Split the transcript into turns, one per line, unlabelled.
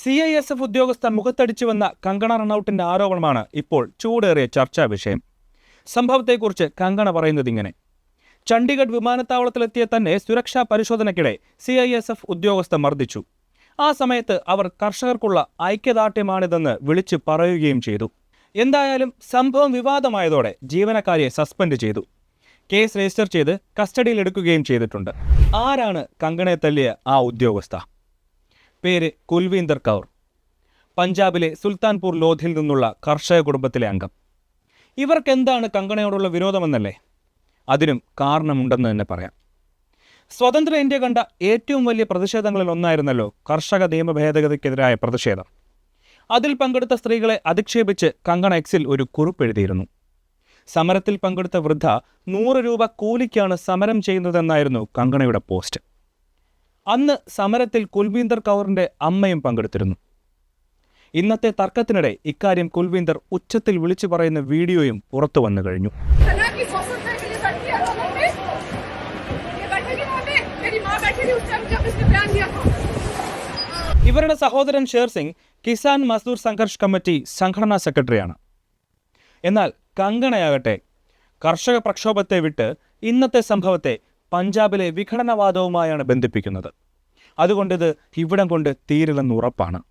C I S F ഉദ്യോഗസ്ഥ മുഖത്തടിച്ചുവെന്ന കങ്കണ റണൌട്ടിന്റെ ആരോപണമാണ് ഇപ്പോൾ ചൂടേറിയ ചർച്ചാ വിഷയം. സംഭവത്തെക്കുറിച്ച് കങ്കണ പറയുന്നത് ഇങ്ങനെ. ചണ്ഡീഗഡ് വിമാനത്താവളത്തിലെത്തിയ തന്നെ സുരക്ഷാ പരിശോധനയ്ക്കിടെ സി ഐ എസ് എഫ് ഉദ്യോഗസ്ഥ മർദ്ദിച്ചു. ആ സമയത്ത് അവർ കർഷകർക്കുള്ള ഐക്യദാർഢ്യമാണിതെന്ന് വിളിച്ചു പറയുകയും ചെയ്തു. എന്തായാലും സംഭവം വിവാദമായതോടെ ജീവനക്കാരിയെ സസ്പെൻഡ് ചെയ്തു. കേസ് രജിസ്റ്റർ ചെയ്ത് കസ്റ്റഡിയിലെടുക്കുകയും ചെയ്തിട്ടുണ്ട്. ആരാണ് കങ്കണയെ തല്ലിയ ആ ഉദ്യോഗസ്ഥ? പേര് കുൽവീന്ദർ കൗർ. പഞ്ചാബിലെ സുൽത്താൻപൂർ ലോധിയിൽ നിന്നുള്ള കർഷക കുടുംബത്തിലെ അംഗം. ഇവർക്കെന്താണ് കങ്കണയോടുള്ള വിരോധമെന്നല്ലേ അതിനും കാരണമുണ്ടെന്ന് തന്നെ പറയാം. സ്വതന്ത്ര ഇന്ത്യ കണ്ട ഏറ്റവും വലിയ പ്രതിഷേധങ്ങളിൽ ഒന്നായിരുന്നല്ലോ കർഷക നിയമ ഭേദഗതിക്കെതിരായ പ്രതിഷേധം. അതിൽ പങ്കെടുത്ത സ്ത്രീകളെ അധിക്ഷേപിച്ച് കങ്കണ എക്സിൽ ഒരു കുറിപ്പെഴുതിയിരുന്നു സമരത്തിൽ പങ്കെടുത്ത വൃദ്ധ നൂറ് രൂപ കൂലിക്കാണ് സമരം ചെയ്യുന്നതെന്നായിരുന്നു കങ്കണയുടെ പോസ്റ്റ്. അന്ന് സമരത്തിൽ കുൽവീന്ദർ കൗറിന്റെ അമ്മയും പങ്കെടുത്തിരുന്നു. ഇന്നത്തെ തർക്കത്തിനിടെ ഇക്കാര്യം കുൽവീന്ദർ ഉച്ചത്തിൽ വിളിച്ചു പറയുന്ന വീഡിയോയും പുറത്തു വന്നു കഴിഞ്ഞു. ഇവരുടെ സഹോദരൻ ഷേർ സിംഗ് കിസാൻ മസ്ദൂർ സംഘർഷ് കമ്മിറ്റി സംഘടനാ സെക്രട്ടറിയാണ്. എന്നാൽ കങ്കണയാകട്ടെ കർഷക പ്രക്ഷോഭത്തെ വിട്ട് ഇന്നത്തെ സംഭവത്തെ പഞ്ചാബിലെ വിഘടനവാദവുമായാണ് ബന്ധിപ്പിക്കുന്നത്. അതുകൊണ്ടിത് ഇവിടം കൊണ്ട് തീരില്ലെന്ന് ഉറപ്പാണ്.